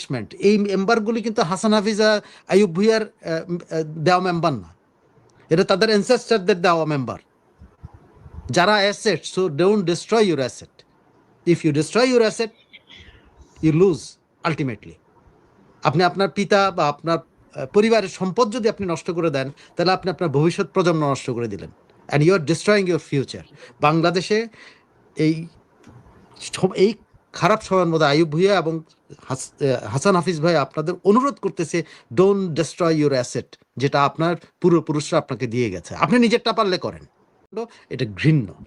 Establishment এই মেম্বারগুলি কিন্তু হাসান হাফিজা, আইয়ুব ভুইয়ার দেওয়া মেম্বার না। এটা তাদের অ্যানসেস্টারদের দেওয়া মেম্বার যারা asset so don't destroy your asset if you destroy your asset you lose ultimately আপনি আপনার পিতা বা আপনার পরিবারের সম্পদ যদি আপনি নষ্ট করে দেন, তাহলে আপনি আপনার ভবিষ্যৎ প্রজন্ম নষ্ট করে দিলেন। And you are destroying your future বাংলাদেশে এই এই খারাপ সময়ের মধ্যে আয়ুব ভুইয়া এবং হাস- হাসান হাফিজ ভাই আপনাদের অনুরোধ করতেছে ডোন্ট ডিস্ট্রয় ইউর অ্যাসেট যেটা আপনার পূর্বপুরুষরা আপনাকে দিয়ে গেছে। আপনি নিজেরটা পারলে করেন। এটা ঘৃণ্য।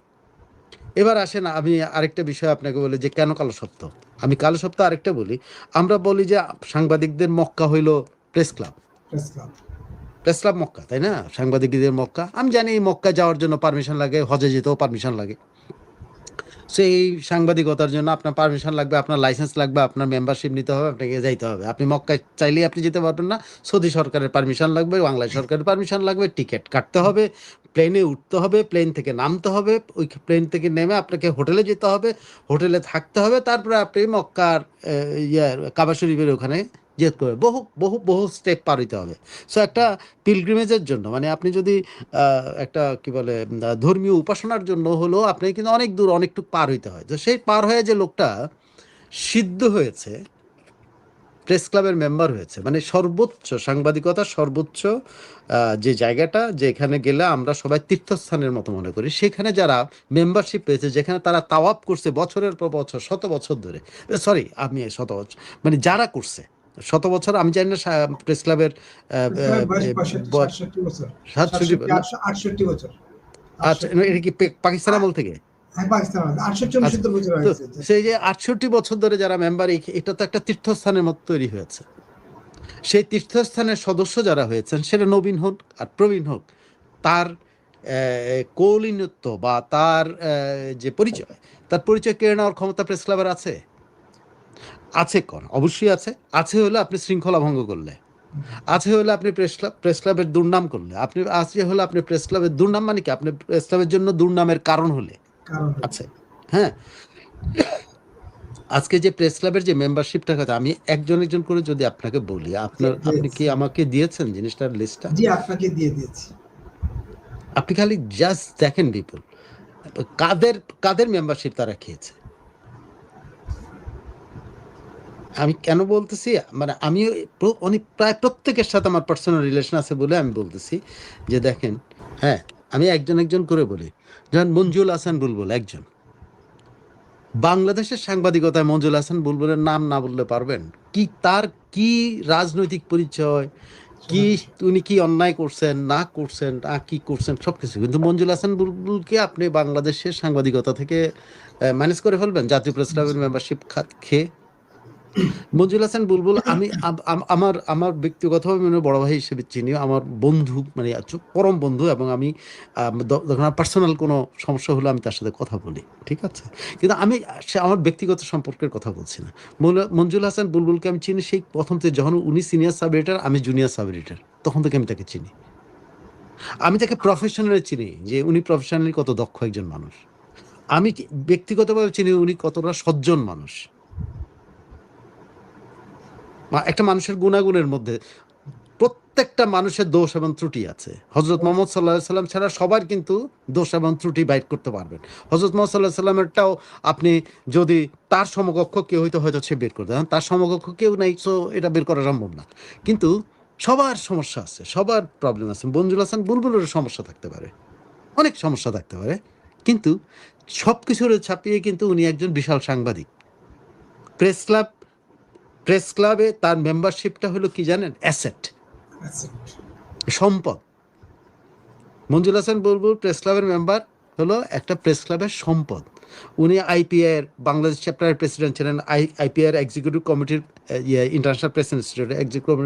এবার আসেন আমি আরেকটা বিষয় আপনাকে বলি যে কেন কালো সত্য? আমি কালো সত্য আরেকটা বলি। আমরা বলি যে সাংবাদিকদের মক্কা হইল press club. Press club. Press club Mecca তাই না? সাংবাদিকদের মক্কা। আমি জানি এই মক্কা যাওয়ার জন্য পারমিশন লাগে হজে যেতেও পারমিশন লাগে। সেই সাংবাদিকতার জন্য আপনার পারমিশন লাগবে, আপনার লাইসেন্স লাগবে, আপনার মেম্বারশিপ নিতে হবে, আপনাকে যাইতে হবে। আপনি মক্কায় চাইলেই আপনি যেতে পারবেন না। সৌদি সরকারের পারমিশন লাগবে, বাংলাদেশ সরকারের পারমিশন লাগবে টিকিট কাটতে হবে প্লেনে উঠতে হবে প্লেন থেকে নামতে হবে, ওই প্লেন থেকে নেমে আপনাকে হোটেলে যেতে হবে হোটেলে থাকতে হবে, তারপরে আপনি মক্কার ইয়ে কাবা শরীফের ওখানে যেতে হবে বহু বহু বহু স্টেপ পার হইতে হবে। সো একটা পিলগ্রিমেজের জন্য মানে আপনি যদি একটা কি বলে ধর্মীয় উপাসনার জন্য হলো আপনি কিন্তু অনেক দূর, অনেকটুকু পার হইতে হয়। তো সেই পার হয়ে যে লোকটা সিদ্ধ হয়েছে প্রেস ক্লাবের মেম্বার হয়েছে মানে সর্বোচ্চ সাংবাদিকতার সর্বোচ্চ যে জায়গাটা, যেখানে গেলে আমরা সবাই তীর্থস্থানের মতো মনে করি, সেখানে যারা মেম্বারশিপ পেয়েছে, যেখানে তারা তাওয়াপ করছে বছরের পর বছর, শত বছর ধরে সরি আমি শত বছর মানে যারা করছে শত বছর আমি জানি না প্রেস ক্লাবের সাতষট্টি আটষট্টি- বছর। আচ্ছা এটা কি পাকিস্তান আমল থেকে? হ্যাঁ হয়েছে। সেই যে আটষট্টি বছর ধরে যারা মেম্বার এটা তো একটা তীর্থস্থানের মতো তৈরি হয়েছে। সেই তীর্থস্থানের সদস্য যারা হয়েছেন সেটা নবীন হোক আর প্রবীণ হোক তার কৌলিনত্ব বা তার যে পরিচয় তার পরিচয় কেড়ে নেওয়ার ক্ষমতা প্রেস ক্লাবের আছে? আছে কোন? অবশ্যই আছে। আছে হলে আপনি শৃঙ্খলা ভঙ্গ করলে। আছে হলে আপনি প্রেস ক্লাব প্রেস ক্লাবের দুর্নাম করলে। আপনি আছে হলে আপনি প্রেস ক্লাবের দুর্নাম মানে কি? আপনি প্রেস ক্লাবের জন্য দুর্নামের কারণ হলে। আছে। হ্যাঁ। আজকে যে প্রেস ক্লাবের যে মেম্বারশিপটা কথা আমি একজন একজন করে যদি আপনাকে বলি আপনার আপনি কি আমাকে দিয়েছেন জিনিসটার লিস্টটা জি আপনাকে দিয়ে দিয়েছি। আপনি খালি জাস্ট দেখেন বিপুল কাদের কাদের মেম্বারশিপ তারা খেয়েছে? আমি কেন বলতেছি? মানে আমি অনেক প্রায় প্রত্যেকের সাথে আমার পার্সোনাল রিলেশন আছে বলে আমি বলতেছি যে দেখেন হ্যাঁ আমি একজন একজন করে বলি। যেমন মঞ্জুল হাসান বুলবুল একজন। বাংলাদেশের সাংবাদিকতায় মঞ্জুল হাসান বুলবুলের নাম না বললে পারবেন? কি তার কি রাজনৈতিক পরিচয়? কি উনি কি অন্যায় করছেন, না করছেন না কি করছেন সব কিছু কিন্তু মঞ্জুল হাসান বুলবুলকে আপনি বাংলাদেশের সাংবাদিকতা থেকে ম্যানেজ করে ফেলবেন। জাতীয় প্রেস ক্লাবের মেম্বারশিপ খাত খেয়ে। মঞ্জুল হাসান, বুলবুল, আমি আম- আম- আমার আমার ব্যক্তিগতভাবে ওনার বড় ভাই হিসেবে চিনি। আমার বন্ধু মানে আচ- পরম বন্ধু এবং আমি যখন পার্সোনাল কোনো সমস্যা হলে আমি তার সাথে কথা বলি, ঠিক আছে? কিন্তু আমি সে আমার ব্যক্তিগত সম্পর্কের কথা বলছি না। মঞ্জুল হাসান, বুলবুলকে আমি চিনি, সেই প্রথম থেকে যখন উনি সিনিয়র সাব এডিটর আমি জুনিয়র সাব এডিটর তখন থেকে আমি তাকে চিনি। আমি তাকে প্রফেশনালি চিনি, যে উনি প্রফেশনালি কত দক্ষ একজন মানুষ। আমি ব্যক্তিগতভাবে চিনি, উনি কতটা সজ্জন মানুষ। একটা মানুষের গুণাগুণের মধ্যে প্রত্যেকটা মানুষের দোষ এবং ত্রুটি আছে। হজরত মোহাম্মদ সাল্লাহ সাল্লাম ছাড়া সবার কিন্তু দোষ এবং ত্রুটি বাইট করতে পারবেন। হজরত মোহাম্মদ সাল্লাহ সাল্লামেরটাও আপনি যদি তার সমকক্ষ কেউ হয়তো হয়তো সে বের করতে তার সমকক্ষ কেউ নাই সো এটা বের করা সম্ভব না। কিন্তু সবার সমস্যা আছে, সবার প্রবলেম আছে। মঞ্জুল হাসান বুলবুলের সমস্যা থাকতে পারে, অনেক সমস্যা থাকতে পারে। কিন্তু সব কিছুর ছাপিয়ে কিন্তু উনি একজন বিশাল সাংবাদিক। প্রেস ক্লাব প্রেস ক্লাবে তার মেম্বারশিপটা হলো কি জানেন? অ্যাসেট। সম্পদ। মঞ্জুর হাসান বুলবুল প্রেস ক্লাবের মেম্বার হলো একটা প্রেস ক্লাবের সম্পদ। উনি আইপিআর বাংলাদেশ চ্যাপ্টারের প্রেসিডেন্ট ছিলেন আই আইপিআর এক্সিকিউটিভ কমিটির international press institute executive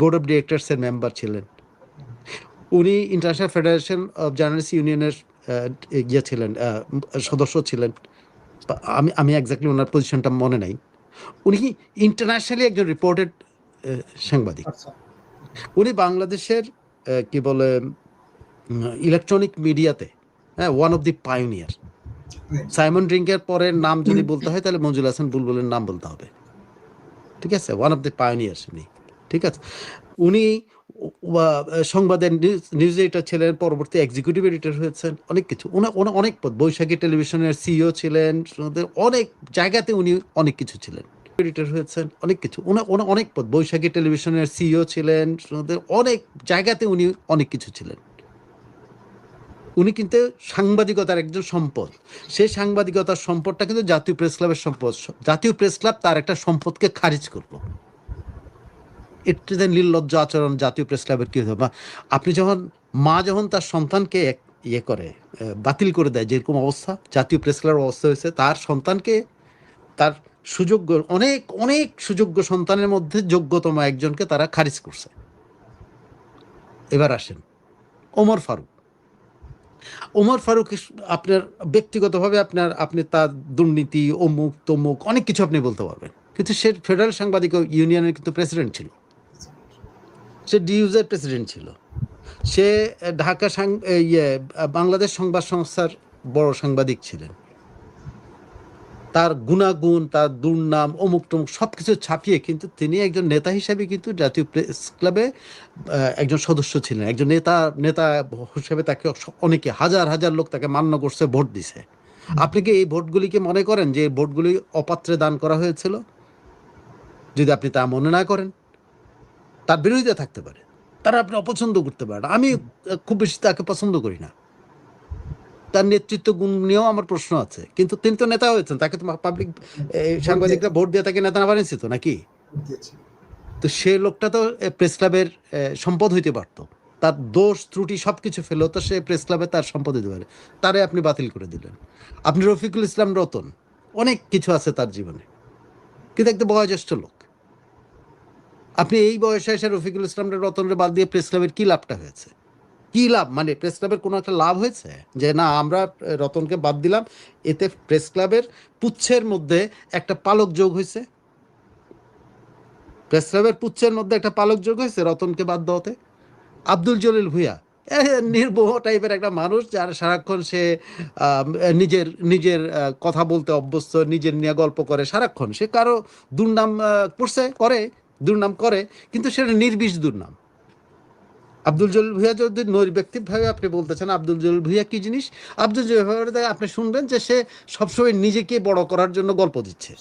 board of ডিরেক্টরসের member ছিলেন। উনি ইন্টারন্যাশনাল ফেডারেশন অফ জার্নালিস্ট ইউনিয়নের ইয়ে ছিলেন সদস্য ছিলেন। আমি আমি এক্স্যাক্টলি ওনার পজিশনটা মনে নাই। উনি ইন্টারন্যাশনালি একজন রিপোর্টেড সাংবাদিক। আচ্ছা। উনি বাংলাদেশের কি বলে ইলেকট্রনিক মিডিয়াতে হ্যাঁ one of the pioneer Simon ড্রিঙ্কের পরের নাম যদি বলতে হয় তাহলে মঞ্জুল হাসান বুলবুলের নাম বলতে হবে। ঠিক আছে? ওয়ান অফ দি পাইনিয়ার্স উনি। ঠিক আছে? উনি সংবাদের নিউজ এডিটর ছিলেন, পরবর্তী এক্সিকিউটিভ এডিটর হয়েছেন, অনেক কিছু। অনেক পদ, বৈশাখী টেলিভিশনের সিইও ছিলেন অনেক জায়গাতে উনি অনেক কিছু ছিলেন। এডিটর হয়েছেন, অনেক কিছু। অনেক পদ, বৈশাখী টেলিভিশনের সিইও ছিলেন অনেক জায়গাতে উনি অনেক কিছু ছিলেন। উনি কিন্তু সাংবাদিকতার একজন সম্পদ। সেই সাংবাদিকতার সম্পদটা কিন্তু জাতীয় প্রেস ক্লাবের সম্পদ। জাতীয় প্রেস ক্লাব তার একটা সম্পদকে খারিজ করল। এটা নির্লজ্জ আচরণ জাতীয় প্রেস ক্লাবের কি হতো? বা আপনি যখন, মা যখন তার সন্তানকে এক- ইয়ে করে বাতিল করে দেয়, যেরকম অবস্থা, জাতীয় প্রেস ক্লাবের অবস্থা হয়েছে, তার সন্তানকে তার সুযোগ্য, অনেক অনেক সুযোগ্য সন্তানের মধ্যে যোগ্যতম একজনকে তারা খারিজ করছে। এবার আসেন, ওমর ফারুক। ওমর ফারুক আপনার ব্যক্তিগতভাবে আপনার, আপনি তার দুর্নীতি অমুক তমুক অনেক কিছু আপনি বলতে পারবেন। কিন্তু সে ফেডারেল সাংবাদিক ইউনিয়নের কিন্তু প্রেসিডেন্ট ছিল। সে ডিউজের প্রেসিডেন্ট ছিল। সে ঢাকা ইয়ে বাংলাদেশ সংবাদ সংস্থার বড় সাংবাদিক ছিলেন। তার গুণাগুণ, তার দুর্নাম অমুক টমুক সব কিছু ছাপিয়ে কিন্তু তিনি একজন নেতা হিসেবে কিন্তু জাতীয় প্রেস ক্লাবে একজন সদস্য ছিলেন। একজন নেতা নেতা হিসেবে তাকে অনেকে হাজার হাজার লোক তাকে মান্য করছে, ভোট দিছে। আপনি কি এই ভোটগুলিকে মনে করেন যে ভোটগুলি অপাত্রে দান করা হয়েছিল? যদি আপনি তা মনে না করেন। তার বিরোধিতা থাকতে পারে। তারা আপনি অপছন্দ করতে পারেন। আমি খুব বেশি তাকে পছন্দ করি না। তার নেতৃত্ব গুণ নিয়েও আমার প্রশ্ন আছে। কিন্তু তিনি তো নেতা হয়েছেন। তাকে তো পাবলিক সাংবাদিকরা ভোট দিয়ে তাকে নেতা না বানিয়েছে তো নাকি? তো সে লোকটা তো প্রেস ক্লাবের সম্পদ হইতে পারতো। তার দোষ ত্রুটি সব কিছু ফেলো তো সে প্রেস ক্লাবে তার সম্পদ হইতে পারে। তারে আপনি বাতিল করে দিলেন। আপনি রফিকুল ইসলাম রতন অনেক কিছু আছে তার জীবনে। কিন্তু একটা বয়োজ্যেষ্ঠ লোক। আপনি এই বয়সে এসে রফিকুল ইসলাম রতনরে বাদ দিয়ে প্রেস ক্লাবের কি লাভটা হয়েছে? কি লাভ? মানে প্রেস ক্লাবের কোনো একটা লাভ হয়েছে? যে না, আমরা রতনকে বাদ দিলাম, এতে প্রেস ক্লাবের পুচ্ছের মধ্যে একটা পালক যোগ হয়েছে। প্রেস ক্লাবের পুচ্ছের মধ্যে একটা পালক যোগ হয়েছে রতনকে বাদ দেওয়াতে। আব্দুল জলিল ভুইয়া নির্বহ টাইপের একটা মানুষ যার সারাক্ষণ সে নিজের নিজের কথা বলতে অভ্যস্ত, নিজের নিয়ে গল্প করে, সারাক্ষণ সে কারও দুর্নাম করছে, করে। দুর্নাম করে কিন্তু সেটা নির্বিষ দুর্নাম। আব্দুল জলিল ভুইয়া যদি নৈর্ব্যক্তিকভাবে আপনি বলতেছেন আব্দুল জলিল ভুইয়া কি জিনিস? আব্দুল জলিল ভুইয়া আপনি শুনবেন যে সে সবসময় নিজেকে বড় করার জন্য গল্প দিচ্ছে।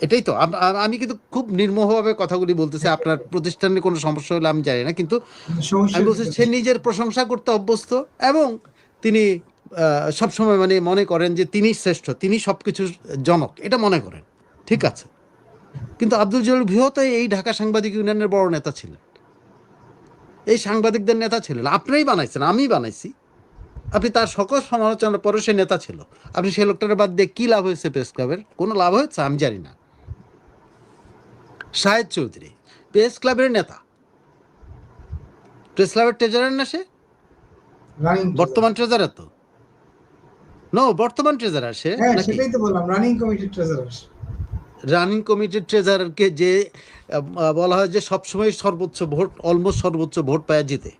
এটাই তো। আম- কিন্তু খুব নির্মোহভাবে কথাগুলি বলতেছি আপনার প্রতিষ্ঠানে কোনো সমস্যা হলে আমি জানি না কিন্তু আমি বলছি সে নিজের প্রশংসা করতে অভ্যস্ত এবং তিনি সবসময় মানে মনে করেন যে তিনি শ্রেষ্ঠ তিনি সবকিছুর জনক এটা মনে করেন। ঠিক আছে? কিন্তু আব্দুল জলিল ভিও এই ঢাকা সাংবাদিক ইউনিয়নের বড় নেতা ছিলেন। এই সাংবাদিকদের নেতা ছিলেন। আপনিই বানাইছেন আমি বানাইছি। আপনি তার সকল সমালোচনার পরে সে নেতা ছিল। আপনি সেই লোকটার বাদ দিয়ে কি লাভ হয়েছে প্রেস ক্লাবের? কোনো লাভ হয়েছে? আমি জানি না। শাহেদ চৌধুরী প্রেস ক্লাবের নেতা। প্রেস ক্লাবের ট্রেজারার না সে? বর্তমান ট্রেজারার তো। নো বর্তমান ট্রেজারার সে হ্যাঁ সেটাই তো বললাম রানিং কমিটির ট্রেজারার রানিং কমিটির ট্রেজারারকে যে বলা হয় যে সবসময় সর্বোচ্চ ভোট অলমোস্ট সর্বোচ্চ ভোট পায় জিতে।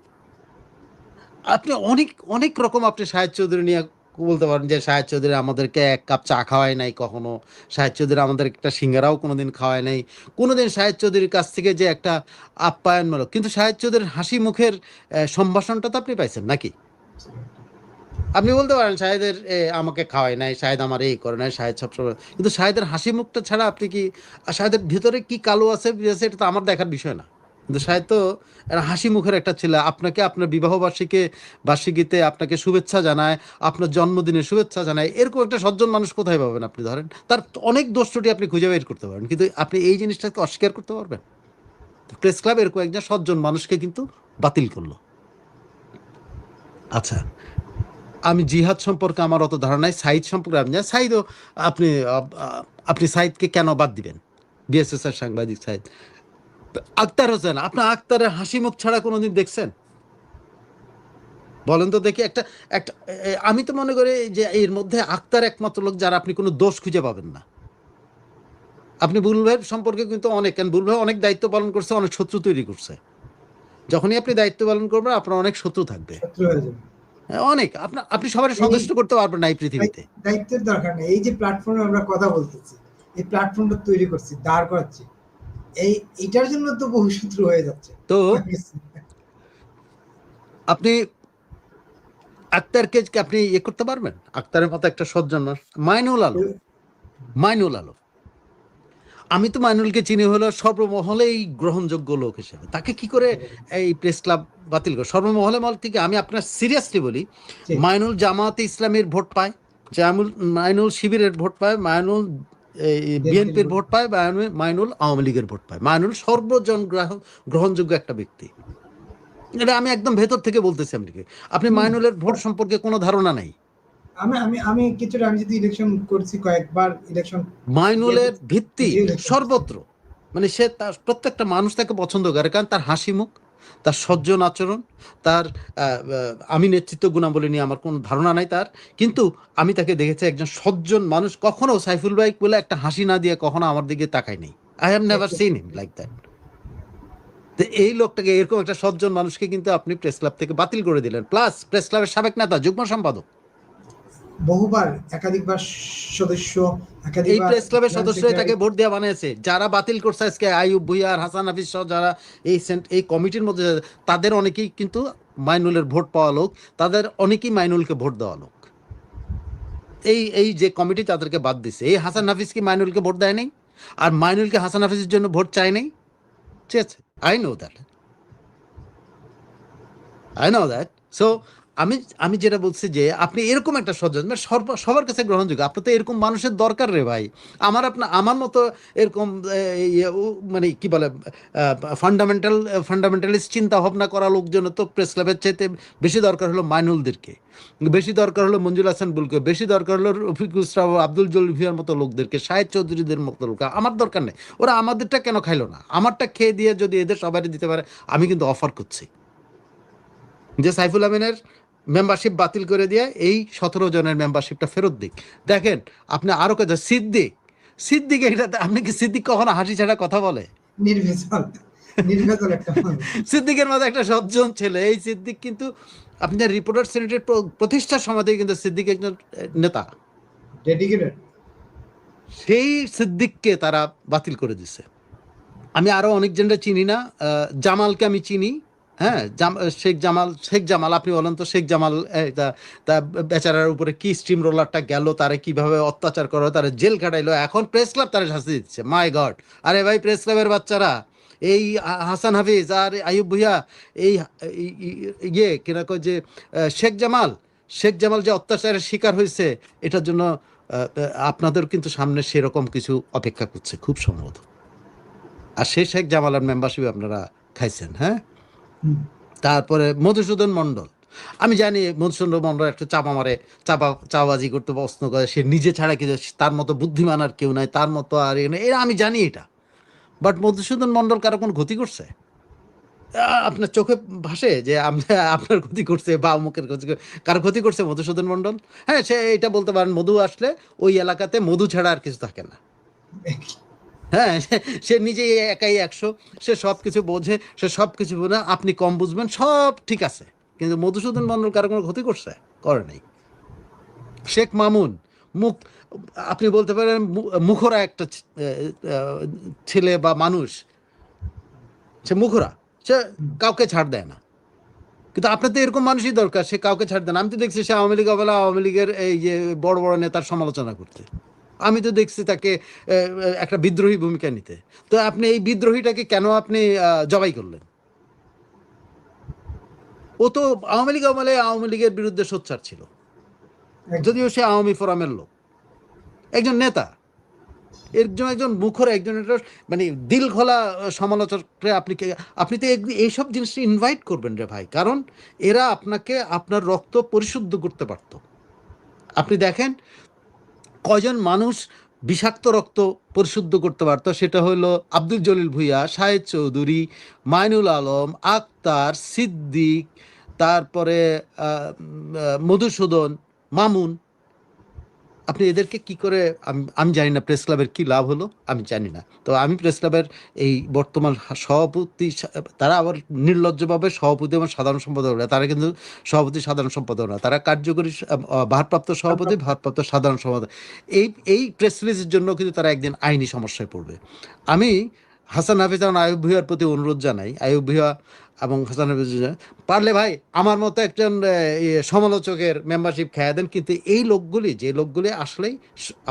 আপনি অনেক অনেক রকম আপনি শাহেদ চৌধুরী নিয়ে বলতে পারেন যে শাহেদ চৌধুরী আমাদেরকে এক কাপ চা খাওয়ায় নাই কখনো, শাহেদ চৌধুরী আমাদের একটা সিঙ্গারাও কোনো দিন খাওয়ায় নাই। কোনো দিন শাহেদ চৌধুরীর কাছ থেকে যে একটা আপ্যায়নমূলক, কিন্তু শাহেদ চৌধুরীর হাসি মুখের সম্ভাষণটা তো আপনি পাইছেন নাকি? আপনি বলতে পারেন, শাহেদের আমাকে খাওয়ায় নাই, শাহেদ আমার এই করে নাই, শাহেদ সবসময় কিন্তু শাহেদের হাসি মুখটা ছাড়া আপনি কি শাহেদের ভিতরে কি কালো আছে এটা তো আমার দেখার বিষয় না। কিন্তু শাহেদ তো হাসি মুখের একটা ছেলে। আপনাকে আপনার বিবাহ বার্ষিকে বার্ষিকীতে আপনাকে শুভেচ্ছা জানায়, আপনার জন্মদিনে শুভেচ্ছা জানায়। এরকম একটা সজ্জন মানুষ কোথায় পাবেন আপনি, ধরেন? তার অনেক দোষ ত্রুটি আপনি খুঁজে বের করতে পারেন কিন্তু আপনি এই জিনিসটাকে অস্বীকার করতে পারবেন? প্রেস ক্লাব এরকম একজন সজ্জন মানুষকে কিন্তু বাতিল করল। আচ্ছা। আমি জিহাদ সম্পর্কে আমার অত ধারণা নাই সাইদ সম্পর্কে আমি জানি সাইদও আপনি আপনি সাইদকে কেন বাদ দিবেন? বিএসএস এর সাংবাদিক সাইদ আক্তার হোসেন, আপনার আক্তারের হাসি মুখ ছাড়া কোনোদিন দেখছেন? বলেন তো দেখি, একটা একটা আমি তো মনে করি যে এর মধ্যে আক্তার একমাত্র লোক যারা আপনি কোনো দোষ খুঁজে পাবেন না। আপনি বুলবুল ভাইয়ের সম্পর্কে কিন্তু অনেক কারণ বুলবুল ভাই অনেক দায়িত্ব পালন করছে, অনেক শত্রু তৈরি করছে। যখনই আপনি দায়িত্ব পালন করবেন, আপনার অনেক শত্রু থাকবে। হয়ে অনেক। আপনার আপনি সবাই সন্তুষ্ট করতে পারবেন না এই পৃথিবীতে। দায়িত্বের দরকার নেই। এই যে প্ল্যাটফর্মে আমরা কথা বলতেছি এই প্ল্যাটফর্মটা তৈরি করছি দাঁড় করাচ্ছি এই এটার জন্য তো বহু সূত্র হয়ে যাচ্ছে। তো আপনি আক্তারকে আপনি ইয়ে করতে পারবেন? আক্তারের মতো একটা সজ্জন। মাইনুল আলম। মাইনুল আলম। আমি তো মাইনুলকে চিনি হলো সর্বমহলেই গ্রহণযোগ্য লোক হিসেবে। তাকে কি করে এই প্রেস ক্লাব বাতিল করে? সর্বমহলে মহল থেকে আমি আপনার সিরিয়াসলি বলি মাইনুল জামাতে ইসলামের ভোট পায় জামুল মাইনুল শিবিরের ভোট পায় মাইনুল বিএনপির ভোট পায় মাইনুল মাইনুল আওয়ামী লীগের ভোট পায়। মাইনুল সর্বজন গ্রাহ- গ্রহণযোগ্য একটা ব্যক্তি। এটা আমি একদম ভেতর থেকে বলতেছি আপনাকে। আপনি মাইনুলের ভোট সম্পর্কে কোনো ধারণা নাই। আমি আমি আমি কিছুটা আমি যদি ইলেকশন করছি কয়েকবার ইলেকশন মাইনুলের ভিত্তি সর্বত্র। মানে সে তার প্রত্যেকটা মানুষ তাকে পছন্দ করে কারণ তার হাসি মুখ তার সজ্জন আচরণ তার আমি নেতৃত্ব গুণাবলী নিয়ে আমার কোনো ধারণা নাই তার। কিন্তু আমি তাকে দেখেছি একজন সজ্জন মানুষ কখনো সাইফুল ভাই বলে একটা হাসি না দিয়ে কখনো আমার দিকে তাকায় নেই। I have never seen him like that এই লোকটাকে এরকম একটা সজ্জন মানুষকে কিন্তু আপনি প্রেস ক্লাব থেকে বাতিল করে দিলেন। প্লাস প্রেস ক্লাবের সাবেক নেতা যুগ্ম সম্পাদক। বহুবার একাধিকবার সদস্য এই প্রেস ক্লাবের সদস্যরা তাকে ভোট দেওয়া বানিয়েছে। যারা বাতিল করছে আজকে আইয়ুব ভুইয়া আর হাসান হাফিজ সহ যারা এই এই কমিটির মধ্যে তাদের অনেকেই কিন্তু মাইনুলের ভোট পাওয়া লোক তাদের অনেকেই মাইনুলকে ভোট দেওয়া লোক। এই এই যে কমিটি তাদেরকে বাদ দিছে এই হাসান হাফিজ কি মাইনুলকে ভোট দেয় নাই? আর মাইনুলকে হাসান হাফিজের জন্য ভোট চায় নাই? ঠিক আছে I know that I know that so আমি আমি যেটা বলছি যে আপনি এরকম একটা সজ্জন মানে সবার কাছে গ্রহণযোগ্য। আপনার তো এরকম মানুষের দরকার রে ভাই। আমার আপনার আমার মতো এরকম ইয়ে, মানে কি বলে ফান্ডামেন্টাল ফান্ডামেন্টালিস্ট চিন্তা ভাবনা করা লোকজন তো প্রেস ক্লাবের চাইতে বেশি দরকার হলো মাইনুলদেরকে। বেশি দরকার হলো মঞ্জুল হাসান বুলকে। বেশি দরকার হলো রফিকুল ইসলাম আব্দুল জলিল ভিয়ার মতো লোকদেরকে। শাহেদ চৌধুরীদের মতো লোক। আমার দরকার নেই। ওরা আমাদেরটা কেন খাইলো না? আমারটা খেয়ে দিয়ে যদি এদের সবাই দিতে পারে আমি কিন্তু অফার করছি। যে সাইফুল আমিনের মেম্বারশিপ বাতিল করে দিয়ে এই সতেরো জনের মেম্বারশিপটা ফেরত দিক। দেখেন আপনি আরও কথা সিদ্দিক। সিদ্দিক এটা আপনি কি সিদ্দিক কখনো হাসি ছাড়া কথা বলে। সিদ্দিকের মতো একটা সজ্জন ছেলে। এই সিদ্দিক কিন্তু আপনার রিপোর্টার সেনেটের প্রতিষ্ঠার সময় থেকে কিন্তু সিদ্দিক একজন নেতা। সেই সিদ্দিককে তারা বাতিল করে দিছে। আমি আরও অনেক জনরা চিনি না। জামালকে আমি চিনি। হ্যাঁ শেখ জামাল শেখ জামাল, আপনি বলেন তো শেখ জামাল বেচারার উপরে কি স্টিম রোলারটা গেল, তারে কীভাবে অত্যাচার করো তারা জেল কাটাইলো এখন প্রেস ক্লাব তারা শাস্তি দিচ্ছে মাই গড আরে ভাই প্রেস ক্লাবের বাচ্চারা, এই হাসান হাফিজ আর আইয়ুব ভুইয়া, এই ইয়ে কিনা যে শেখ জামাল শেখ জামাল যে অত্যাচারের শিকার হয়েছে, এটার জন্য আপনাদের কিন্তু সামনে সেরকম কিছু অপেক্ষা করছে, খুব সম্ভবত আর সেই শেখ জামালের মেম্বারশিপ আপনারা খাইছেন হ্যাঁ। তারপরে মধুসূদন মণ্ডল। আমি জানি মধুসূদন মণ্ডল একটা চাপা মারে, চাপা, চাপাবাজি করতে পছন্দ করে, সে নিজে ছাড়া কি তার মতো বুদ্ধিমান আর কেউ নাই, তার মতো আর। এরা আমি জানি এটা। বাট মধুসূদন মণ্ডল কারও কোনো ক্ষতি করছে? আপনার চোখে ভাসে যে আপনার ক্ষতি করছে বা অমুকের ক্ষতি করে- ক্ষতি করছে মধুসূদন মণ্ডল? হ্যাঁ সে এটা বলতে পারেন, মধু আসলে ওই এলাকাতে মধু ছাড়া আর কিছু থাকে না। হ্যাঁ সে- নিজেই একাই একশো, সে সব কিছু বোঝে, সে সব কিছু বোঝে, আপনি কম বুঝবেন, সব ঠিক আছে। কিন্তু মধুসূদন মন্ডল কারও কোনো ক্ষতি করছে? করে নাই। শেখ মামুন, মুখ, আপনি বলতে পারেন মুখরা একটা ছেলে বা মানুষ, সে মুখরা, সে কাউকে ছাড় দেয় না। কিন্তু আপনার তো এরকম মানুষই দরকার, সে কাউকে ছাড় দেয় না। আমি তো দেখছি সে আওয়ামী লীগ আওয়ামী লীগের এই যে বড় বড় নেতার সমালোচনা করতে আমি তো দেখছি তাকে একটা বিদ্রোহী ভূমিকা নিতে। তো আপনি এই বিদ্রোহীটাকে কেন আপনি জবাই করলেন? ও তো আওয়ামী লীগ আমলে আওয়ামী লীগের বিরুদ্ধে সোচ্চার ছিল। যদিও সে আওয়ামী ফোরামের লোক। একজন নেতা। একজন একজন মুখর একজন মানে দিল খোলা সমালোচককে আপনি আপনি তো এইসব জিনিস ইনভাইট করবেন রে ভাই। কারণ এরা আপনাকে আপনার রক্ত পরিশুদ্ধ করতে পারত। আপনি দেখেন কয়জন মানুষ বিষাক্ত রক্ত পরিশুদ্ধ করতে পারত? সেটা হলো আব্দুল জলিল ভুইয়া, শাহেদ চৌধুরী, মাইনুল আলম আক্তার সিদ্দিক, তারপরে মধুসূদন, মামুন। আপনি এদেরকে কি করে আমি জানি না প্রেস ক্লাবের কি লাভ হলো আমি জানি না। তো আমি প্রেস ক্লাবের এই বর্তমান সভাপতি তারা আবার নির্লজ্জভাবে সভাপতি এবং সাধারণ সম্পাদক না তারা কিন্তু সভাপতি সাধারণ সম্পাদক না তারা কার্যকরী ভারপ্রাপ্ত সভাপতি ভারপ্রাপ্ত। সাধারণ সম্পাদক। এই এই প্রেস রিলিজের জন্য কিন্তু তারা একদিন আইনি সমস্যায় পড়বে। আমি হাসান হাফিজ আয়ুব ভুইয়ার প্রতি অনুরোধ জানাই। আয়ুব ভুইয়া এবং হাসান পারলে ভাই আমার মতো একজন সমালোচকের মেম্বারশিপ খেয়ে দেন, কিন্তু এই লোকগুলি, যে লোকগুলি আসলেই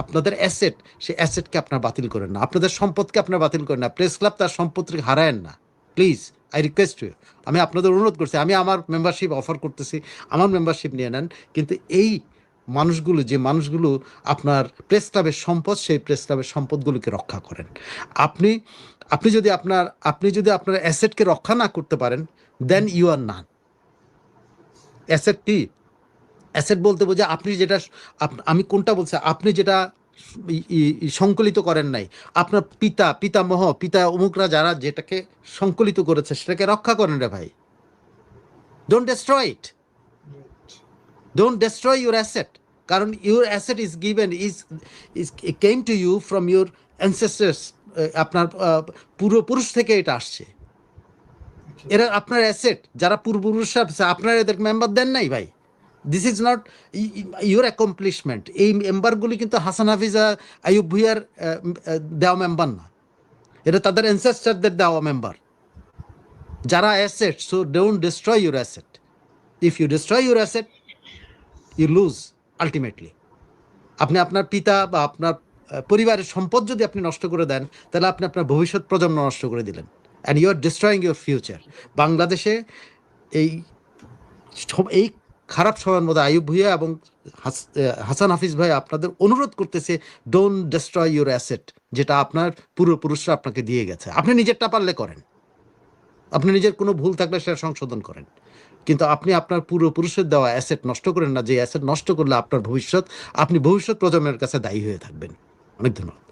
আপনাদের অ্যাসেট সেই অ্যাসেটকে আপনার বাতিল করেন না। আপনাদের সম্পদকে আপনার বাতিল করেন না। প্রেস ক্লাব তার সম্পদকে হারায়েন না। প্লিজ আই রিকোয়েস্ট ইউ আমি আপনাদের অনুরোধ করছি, আমি আমার মেম্বারশিপ অফার করতেছি, আমার মেম্বারশিপ নিয়ে নেন। কিন্তু এই মানুষগুলো, যে মানুষগুলো আপনার প্রেস ক্লাবের সম্পদ, সেই প্রেস ক্লাবের সম্পদগুলোকে রক্ষা করেন। আপনি আপনি যদি আপনার, আপনি যদি আপনার অ্যাসেটকে রক্ষা না করতে পারেন then you are none asset কি? অ্যাসেট বলতে বোঝা আপনি যেটা আমি কোনটা বলছি? আপনি যেটা সংকলিত করেন নাই, আপনার পিতা, পিতামহ, পিতা অমুকরা যারা যেটাকে সংকলিত করেছে, সেটাকে রক্ষা করেন রে ভাই। Don't destroy it don't destroy your asset. কারণ your asset is given is is came to you from your uh, আপনার পূর্বপুরুষ থেকে এটা আসছে। এরা আপনার অ্যাসেট যারা পূর্বপুরুষরা আপনারা এদের মেম্বার দেন নাই ভাই। This is not your accomplishment এই মেম্বারগুলি কিন্তু হাসান হাফিজা আইয়ুব ভুইয়ার আহ, আহ, দেওয়া মেম্বার না। এটা তাদের অ্যানসেস্টারদের দেওয়া মেম্বার যারা asset so don't destroy your asset if you destroy your asset you lose ultimately আপনি আপনার পিতা বা আপনার পরিবারের সম্পদ যদি আপনি নষ্ট করে দেন, তাহলে আপনি আপনার ভবিষ্যৎ প্রজন্ম নষ্ট করে দিলেন। And you are destroying your future বাংলাদেশে এই এই খারাপ সময়ের মধ্যে আয়ুব ভুইয়া এবং হাসান হাফিজ ভাই আপনাদের অনুরোধ করতেছে ডোন্ট ডিস্ট্রয় ইউর অ্যাসেট যেটা আপনার পূর্বপুরুষরা আপনাকে দিয়ে গেছে। আপনি নিজেরটা পারলে করেন। আপনি নিজের কোনো ভুল থাকলে সেটা সংশোধন করেন। কিন্তু আপনি আপনার পূর্বপুরুষের দেওয়া অ্যাসেট নষ্ট করেন না। যে অ্যাসেট নষ্ট করলে আপনার ভবিষ্যৎ, আপনি ভবিষ্যৎ প্রজন্মের কাছে দায়ী হয়ে থাকবেন। অনেক ধন্যবাদ।